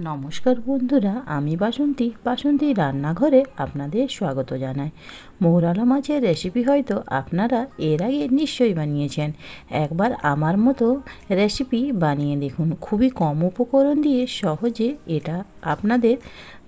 নমস্কার বন্ধুরা, আমি বাসন্তী। বাসন্তী রান্নাঘরে আপনাদের স্বাগত জানাই। মৌরালা মাছের রেসিপি হয়তো আপনারা এর আগে নিশ্চয়ই বানিয়েছেন। একবার আমার মতো রেসিপি বানিয়ে দেখুন। খুবই কম উপকরণ দিয়ে সহজে এটা আপনাদের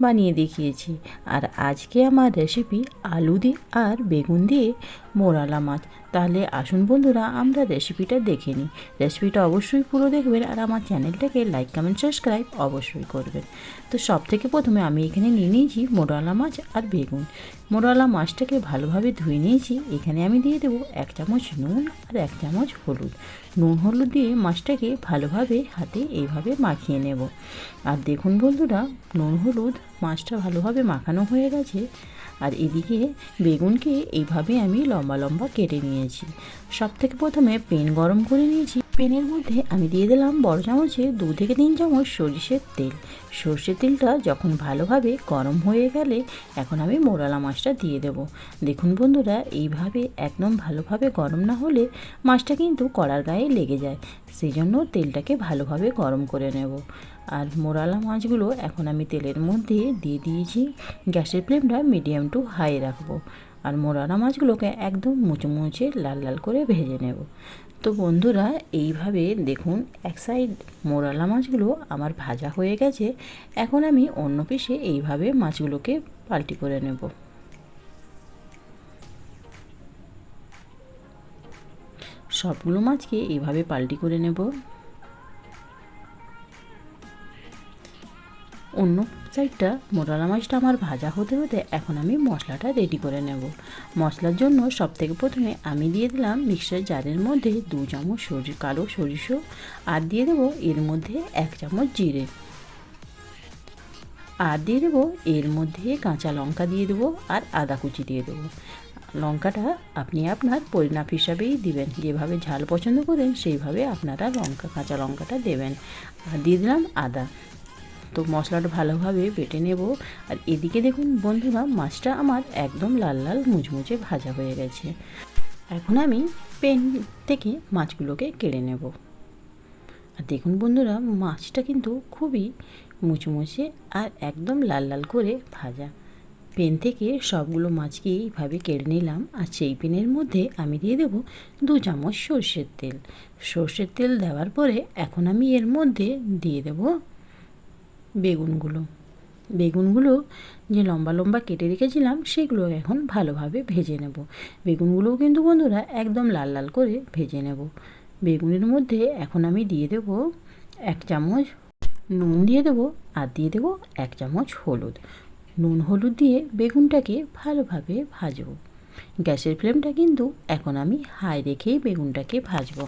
বানিয়ে দেখিয়েছি। আর আজকে আমার রেসিপি আলু দিয়ে আর বেগুন দিয়ে মোরালা মাছ। তাহলে আসুন বন্ধুরা, আমরা রেসিপিটা দেখে নিই। রেসিপিটা অবশ্যই পুরো দেখবেন আর আমার চ্যানেলটাকে লাইক কমেন্ট সাবস্ক্রাইব অবশ্যই করবেন। তো সব থেকে প্রথমে আমি এখানে নিয়ে নিয়েছি মোরালা মাছ আর বেগুন। মোরালা মাছটাকে ভালোভাবে ধুয়ে নিয়েছি। এখানে আমি দিয়ে দেবো এক চামচ নুন আর এক চামচ হলুদ। নুন, হলুদ দিয়ে মাছটাকে ভালোভাবে হাতে এইভাবে মাখিয়ে নেব। আর দেখুন বন্ধুরা, নুন, হলুদ মাছটা ভালোভাবে মাখানো হয়ে গেছে। আর এদিকে বেগুনকে এইভাবে আমি লম্বা লম্বা কেটে নিয়েছি। সব থেকে প্রথমে পেন গরম করে নিয়েছি। পেনের মধ্যে আমি দিয়ে দিলাম বড় চামচে দু থেকে তিন চামচ সরিষের তেল। সর্ষের তেলটা যখন ভালোভাবে গরম হয়ে গেলে এখন আমি মোরালা মাছটা দিয়ে দেব। দেখুন বন্ধুরা, এইভাবে একদম ভালোভাবে গরম না হলে মাছটা কিন্তু কড়ার গায়ে লেগে যায়। সেই জন্য তেলটাকে ভালোভাবে গরম করে নেব। আর মোরালা মাছগুলো এখন আমি তেলের মধ্যে দিয়ে দিয়েছি। গ্যাসের ফ্লেমটা মিডিয়াম টু হাই রাখব। আর মোরালা মাছগুলোকে একদম মুচমুচে লাল লাল করে ভেজে নেব। তো বন্ধুরা, এইভাবে দেখুন, এক সাইড মোরালা মাছগুলো আমার ভাজা হয়ে গেছে। এখন আমি অন্য পিসে এইভাবে মাছগুলোকে পাল্টি করে নেব। সবগুলো মাছকে এইভাবে পাল্টি করে নেব। অন্য সাইডটা মোটালা মাছটা আমার ভাজা হতে হতে এখন আমি মশলাটা রেডি করে নেব। মশলার জন্য সব থেকে প্রথমে আমি দিয়ে দিলাম মিক্সার জারের মধ্যে দু চামচ সরি কালো সরিষো আর দিয়ে দেবো এর মধ্যে এক চামচ জিরে। আর দিয়ে দেবো এর মধ্যে কাঁচা লঙ্কা দিয়ে দেবো আর আদা কুচি দিয়ে দেবো। লঙ্কাটা আপনি আপনার পরিমাপ হিসাবেই দিবেন। যেভাবে ঝাল পছন্দ করেন সেইভাবে আপনারা লঙ্কা কাঁচা লঙ্কাটা দেবেন। আর দিয়ে দিলাম আদা। তো মশলাটা ভালোভাবে বেটে নেব। আর এদিকে দেখুন বন্ধুরা, মাছটা আমার একদম লাল লাল মুচমুচে ভাজা হয়ে গেছে। এখন আমি পেন থেকে মাছগুলোকে কেড়ে নেব। আর দেখুন বন্ধুরা, মাছটা কিন্তু খুবই মুচমুচে আর একদম লাল লাল করে ভাজা। পেন থেকে সবগুলো মাছকে এইভাবে কেড়ে নিলাম। আর সেই পেনের মধ্যে আমি দিয়ে দেব দু চামচ সর্ষের তেল। সর্ষের তেল দেওয়ার পরে এখন আমি এর মধ্যে দিয়ে দেবো বেগুনগুলো। বেগুনগুলো যে লম্বা লম্বা কেটে রেখেছিলাম, সেগুলো এখন ভালোভাবে ভেজে নেব। বেগুনগুলোও কিন্তু বন্ধুরা একদম লাল লাল করে ভেজে নেব। বেগুনের মধ্যে এখন আমি দিয়ে দেব এক চামচ নুন দিয়ে দেবো আর দিয়ে দেবো এক চামচ হলুদ। নুন হলুদ দিয়ে বেগুনটাকে ভালোভাবে ভাজবো। গ্যাসের ফ্লেমটা কিন্তু এখন আমি হাই রেখেই বেগুনটাকে ভাজবো।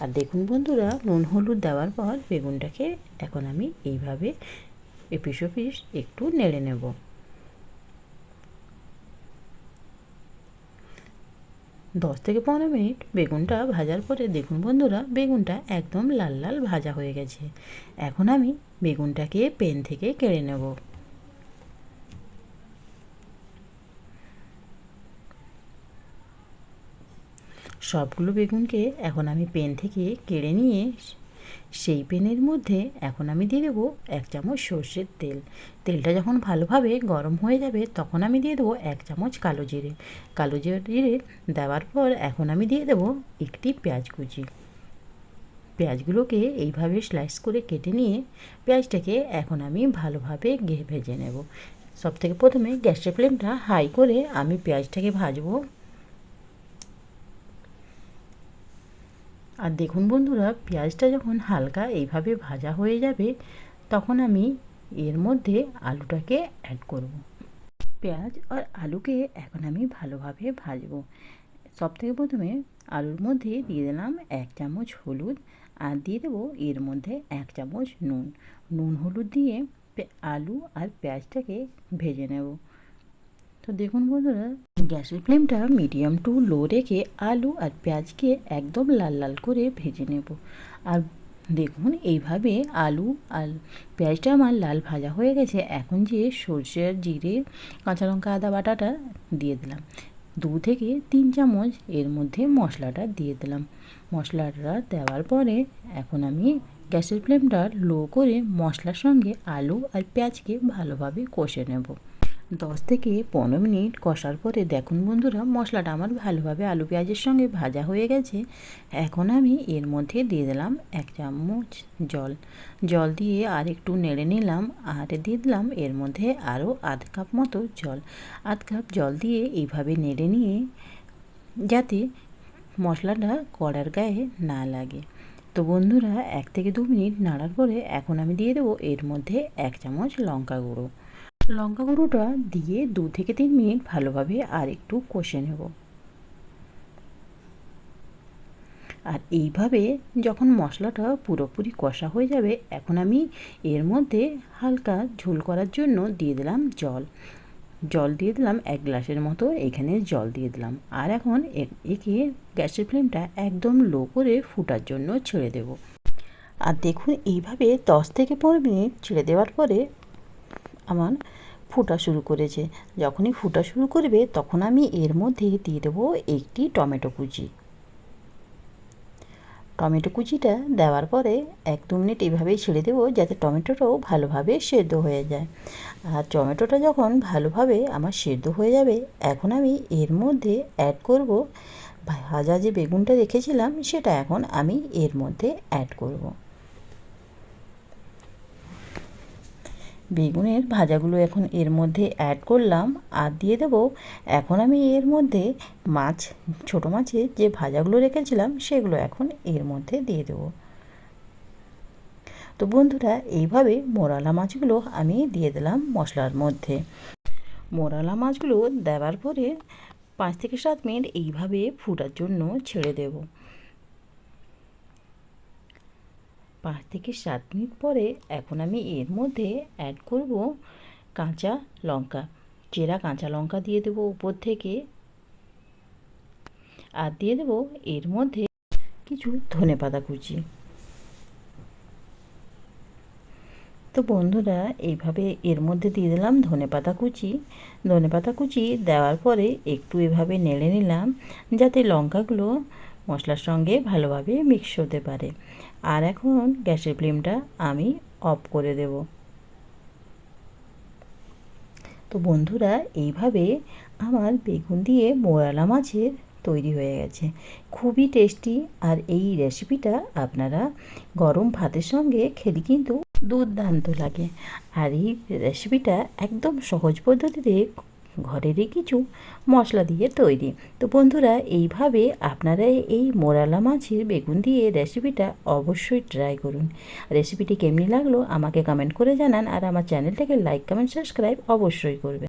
আর দেখুন বন্ধুরা, নুন হলুদ দেওয়ার পর বেগুনটাকে এখন আমি এইভাবে এপিস ওপিস একটু নেড়ে নেব। দশ থেকে পনেরো মিনিট বেগুনটা ভাজার পরে দেখুন বন্ধুরা, বেগুনটা একদম লাল লাল ভাজা হয়ে গেছে। এখন আমি বেগুনটাকে পেন থেকে কেড়ে নেব। সবগুলো বেগুনকে এখন আমি পেন থেকে কেড়ে নিয়ে সেই পেনের মধ্যে এখন আমি দিয়ে দেবো এক চামচ সর্ষের তেল। তেলটা যখন ভালোভাবে গরম হয়ে যাবে, তখন আমি দিয়ে দেবো এক চামচ কালো জিরে। কালো জিরে দেওয়ার পর এখন আমি দিয়ে দেবো একটি পেঁয়াজ কুচি। পেঁয়াজগুলোকে এইভাবে স্লাইস করে কেটে নিয়ে পেঁয়াজটাকে এখন আমি ভালোভাবে ঘে ভেজে নেব। সব থেকে প্রথমে গ্যাসের ফ্লেমটা হাই করে আমি পেঁয়াজটাকে ভাজবো। আর দেখুন বন্ধুরা, পেঁয়াজটা যখন হালকা এইভাবে ভাজা হয়ে যাবে, তখন আমি এর মধ্যে আলুটাকে অ্যাড করব। পেঁয়াজ আর আলুকে এখন আমি ভালোভাবে ভাজবো। সব থেকে প্রথমে আলুর মধ্যে দিয়ে দিলাম এক চামচ হলুদ আর দিয়ে দেবো এর মধ্যে এক চামচ নুন। নুন, হলুদ দিয়ে আলু আর পেঁয়াজটাকে ভেজে নেব। তো দেখুন বন্ধুরা গ্যাসের ফ্লেমটা মিডিয়াম টু লো রেখে আলু আর পেঁয়াজকে একদম লাল লাল করে ভেজে নেব। আর দেখুন, এইভাবে আলু আর পেঁয়াজটা আমার লাল ভাজা হয়ে গেছে। এখন যে সর্ষে জিরে, কাঁচা লঙ্কা, আদা, বাটাটা দিয়ে দিলাম। দু থেকে তিন চামচ এর মধ্যে মশলাটা দিয়ে দিলাম। মশলাটা দেওয়ার পরে এখন আমি গ্যাসের ফ্লেমটা লো করে মশলার সঙ্গে আলু আর পেঁয়াজকে ভালোভাবে কষে নেব। দশ থেকে পনেরো মিনিট কষার পরে দেখুন বন্ধুরা, মশলাটা আমার ভালোভাবে আলু পেঁয়াজের সঙ্গে ভাজা হয়ে গেছে। এখন আমি এর মধ্যে দিয়ে দিলাম এক চামচ জল। জল দিয়ে আর একটু নেড়ে নিলাম আর দিয়ে দিলাম এর মধ্যে আরও আধ কাপ মতো জল। আধ কাপ জল দিয়ে এইভাবে নেড়ে নিয়ে যাতে মশলাটা কড়ার গায়ে না লাগে। তো বন্ধুরা, এক থেকে দু মিনিট নাড়ার পরে এখন আমি দিয়ে দেবো এর মধ্যে এক চামচ লঙ্কা গুঁড়ো। লঙ্কা গুঁড়োটা দিয়ে দু থেকে তিন মিনিট ভালোভাবে আর একটু কষে নেব। আর এইভাবে যখন মশলাটা পুরোপুরি কষা হয়ে যাবে, এখন আমি এর মধ্যে হালকা ঝোল করার জন্য দিয়ে দিলাম জল। জল দিয়ে দিলাম এক গ্লাসের মতো, এখানে জল দিয়ে দিলাম। আর এখন একে গ্যাসের ফ্লেমটা একদম লো করে ফুটার জন্য ছেড়ে দেব। আর দেখুন, এইভাবে দশ থেকে পনেরো মিনিট ছেড়ে দেওয়ার পরে আমার ফুটা শুরু করেছে। যখনই ফুটা শুরু করবে, তখন আমি এর মধ্যে দিয়ে দেবো একটি টমেটো কুচি। টমেটো কুচিটা দেওয়ার পরে এক দু মিনিট এইভাবেই ছেড়ে দেবো, যাতে টমেটোটাও ভালোভাবে সেদ্ধ হয়ে যায়। আর টমেটোটা যখন ভালোভাবে আমার সেদ্ধ হয়ে যাবে, এখন আমি এর মধ্যে অ্যাড করব। ভাজা যে বেগুনটা রেখেছিলাম, সেটা এখন আমি এর মধ্যে অ্যাড করব। বেগুনের ভাজাগুলো এখন এর মধ্যে অ্যাড করলাম আর দিয়ে দেবো, এখন আমি এর মধ্যে মাছ, ছোটো মাছের যে ভাজাগুলো রেখেছিলাম সেগুলো এখন এর মধ্যে দিয়ে দেবো। তো বন্ধুরা, এইভাবে মোরালা মাছগুলো আমি দিয়ে দিলাম মশলার মধ্যে। মোরালা মাছগুলো দেওয়ার পরে পাঁচ থেকে সাত মিনিট এইভাবে ফুটার জন্য ছেড়ে দেবো। পাঁচ থেকে সাত মিনিট পরে এখন আমি এর মধ্যে অ্যাড করব কাঁচা লঙ্কা। চেরা কাঁচা লঙ্কা দিয়ে দেবো উপর থেকে। আর দিয়ে দেবো এর মধ্যে কিছু ধনে পাতা কুচি। তো বন্ধুরা, এইভাবে এর মধ্যে দিয়ে দিলাম ধনে পাতা কুচি। ধনে পাতা কুচি দেওয়ার পরে একটু এভাবে নেড়ে নিলাম যাতে লঙ্কাগুলো মশলার সঙ্গে ভালোভাবে মিক্স হতে পারে। আর এখন গ্যাসের ফ্লেমটা আমি অফ করে দেব। তো বন্ধুরা, এইভাবে আমার বেগুন দিয়ে মোরালা মাছের তৈরি হয়ে গেছে। খুবই টেস্টি আর এই রেসিপিটা আপনারা গরম ভাতের সঙ্গে খেলে কিন্তু দুর্দান্ত লাগে। আর এই রেসিপিটা একদম সহজ পদ্ধতিতে ঘরেরই কিছু মশলা দিয়ে তৈরি। তো বন্ধুরা, এইভাবে আপনারা এই মোরালা মাছের বেগুন দিয়ে রেসিপিটা অবশ্যই ট্রাই করুন। রেসিপিটি কেমনি লাগল আমাকে কমেন্ট করে জানান আর আমার চ্যানেলটাকে লাইক কমেন্ট সাবস্ক্রাইব অবশ্যই করবে